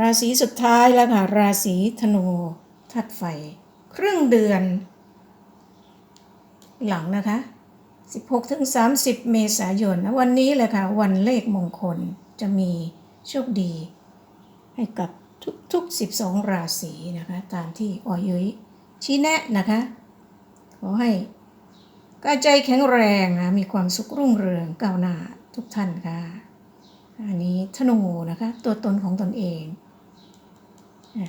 ราศีสุดท้ายแล้วค่ะ ราศีธนูธาตุไฟ ครึ่งเดือน หลังนะคะ 16ถึง30 เมษายนนะวันนี้เลยค่ะ วันเลขมงคลจะมีโชคดี ให้กับทุกๆ 12 ราศีนะคะ ตามที่ออยุ้ยชี้แนะนะคะ ขอให้กายใจแข็งแรงนะมีความสุขรุ่งเรืองก้าวหน้าทุกท่านค่ะ อันนี้ธนูนะคะ ตัวตนของตนเอง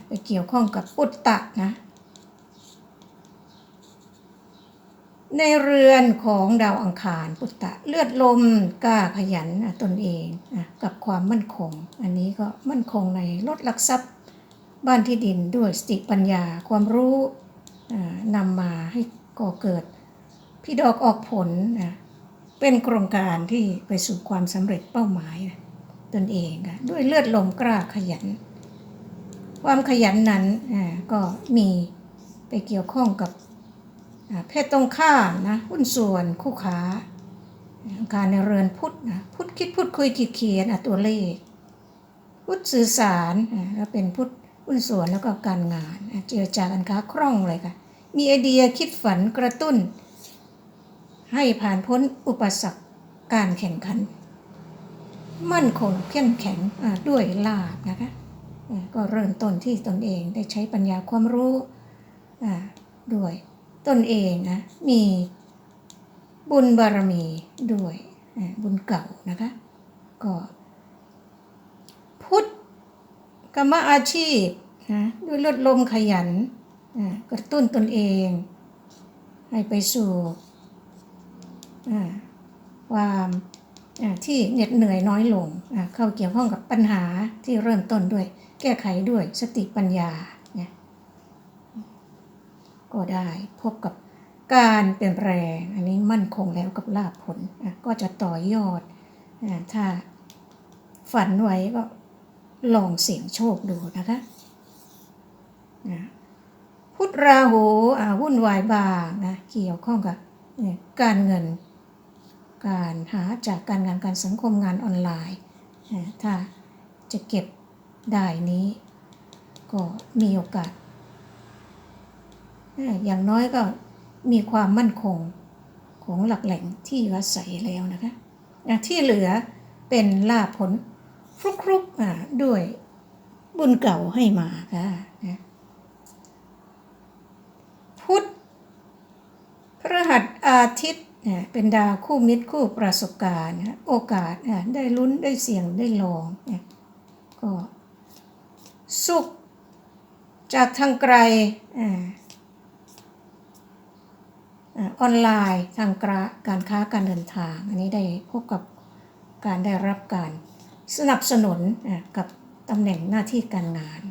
ไปเกี่ยวข้องกับปุตตะนะ ในเรือนของดาวอังคารปุตตะเลือดลมกล้าขยันตนเองกับความมั่นคง อันนี้ก็มั่นคงในลดหลักทรัพย์บ้านที่ดินด้วยสติปัญญาความรู้นำมาให้ก่อเกิด พี่ดอกออกผลนะเป็นโครงการที่ไปสู่ความสำเร็จเป้าหมายนะ ตนเองค่ะด้วยเลือดลมกล้าขยัน ความขยันนั้นก็มีไปเกี่ยวข้องกับเพศตรงข้ามนะหุ้นส่วนคู่ค้าการในเรือนพุทธนะพุทธคิดพูดคุยขีดเขียนตัวเลข พุทธสื่อสารอ่าแล้วเป็นพุทธหุ้นส่วนแล้วก็การงานเจรจากันค้าคล่องเลยค่ะ มีไอเดียคิดฝันกระตุ้น ให้ผ่านพ้นอุปสรรคการแข่งขัน มั่นคงเข้มแข็งด้วยลาบนะคะก็เริ่มต้นที่ตนเองได้ใช้ปัญญาความรู้ด้วยตนเองนะมีบุญบารมีด้วยบุญเก่านะคะก็พุทธกรรมอาชีพนะด้วยลดลมขยันกระตุ้นตนเอง ให้ไปสู่ความ ที่เหน็ดเหนื่อยน้อยลง เข้าเกี่ยวข้องกับปัญหาที่เริ่มต้นด้วย แก้ไขด้วยสติปัญญาเนี่ยก็ได้พบกับการเปลี่ยนแปลง อันนี้มั่นคงแล้วกับลาภผลก็จะต่อยอด ถ้าฝันไว้ก็ลองเสี่ยงโชคดูนะคะพุทธราหูวุ่นวายบางนะเกี่ยวข้องกับการเงิน การหาจากการงานการสังคมงานออนไลน์ ถ้าจะเก็บได้นี้ ก็มีโอกาส อย่างน้อยก็มีความมั่นคงของหลักแหล่งที่อาศัยแล้วนะคะที่เหลือเป็นลาภผลฟลุกๆุอ่าด้วยบุญเก่าให้มาค่ะพุทธพฤหัสอาทิตย์ เป็นดาวคู่มิตรคู่ประสบการณ์ โอกาสได้ลุ้นได้เสี่ยงได้ลองก็สุขจากทางไกลออนไลน์ทางกราการค้าการเดินทาง อันนี้ได้พบกับการได้รับการสนับสนุนกับตำแหน่งหน้าที่การงาน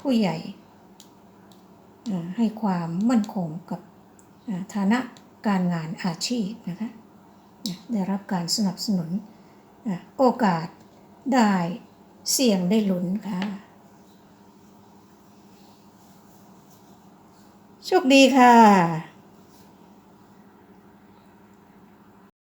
ผู้ใหญ่ให้ความมั่นคงกับฐานะ การงานอาชีพนะคะได้รับการสนับสนุนโอกาสได้เสี่ยงได้ลุ้นค่ะโชคดีค่ะ